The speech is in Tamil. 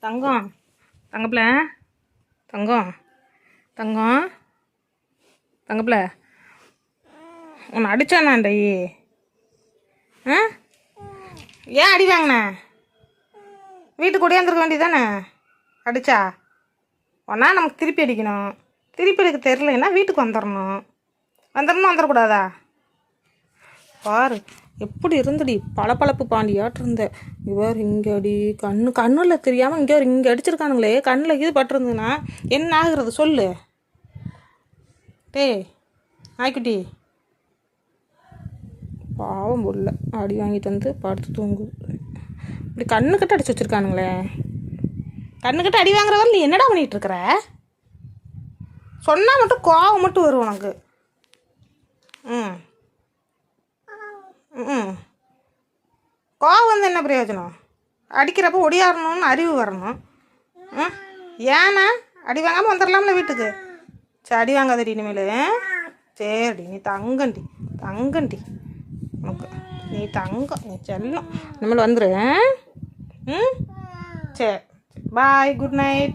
தங்கம். தங்கப்பில தங்கம். தங்கம். தங்கப்பில உன்னை அடிச்சானாண்டை. ஆ? ஏன் அடி வாங்கின? வீட்டுக்கு ஒடியாந்துருக்க வேண்டியதானே அடிச்சா? ஒன்றா நமக்கு திருப்பி அடிக்கணும். திருப்பி அடிக்க தெரிலன்னா வீட்டுக்கு வந்துடணும் வந்துடணும் வந்துடக்கூடாதா பாரு எப்படி இருந்தடி? பளபளப்பு பாண்டியாட்டு இருந்த. இவர் இங்கே அடி கண்ணு கண்ணில் தெரியாமல் இங்கே இங்கே அடிச்சிருக்கானுங்களே கண்ணில் இது பட்டிருந்ததுன்னா என்ன ஆகுறது சொல்லு. டேய் ஆய்க்குட்டி. பாவம் புள்ள. அடி வாங்கிட்டு வந்து படுத்து தூங்கு. இப்படி கண்ணுக்கிட்ட அடிச்சு வச்சிருக்கானுங்களே. கண்ணுக்கிட்ட அடி வாங்குறவர் நீ என்னடா பண்ணிட்டு இருக்கிற சொன்னால் மட்டும் கோவம் மட்டும் வரும் உனக்கு. ம். கோவம் வந்து என்ன பிரயோஜனம்? அடிக்கிறப்ப ஒடியாரணும்னு அறிவு வரணும். ம்? ஏன்னா அடி வாங்காமல் வந்துடலாம்ல வீட்டுக்கு. சரி அடி வாங்காதடி இனிமேல். சரிடி நீ தங்கண்டி தங்கண்டி. உனக்கு நீ தங்கம் நீ செல்லும். இனிமேல் வந்துரு ம்? சரி பாய் குட் நைட்.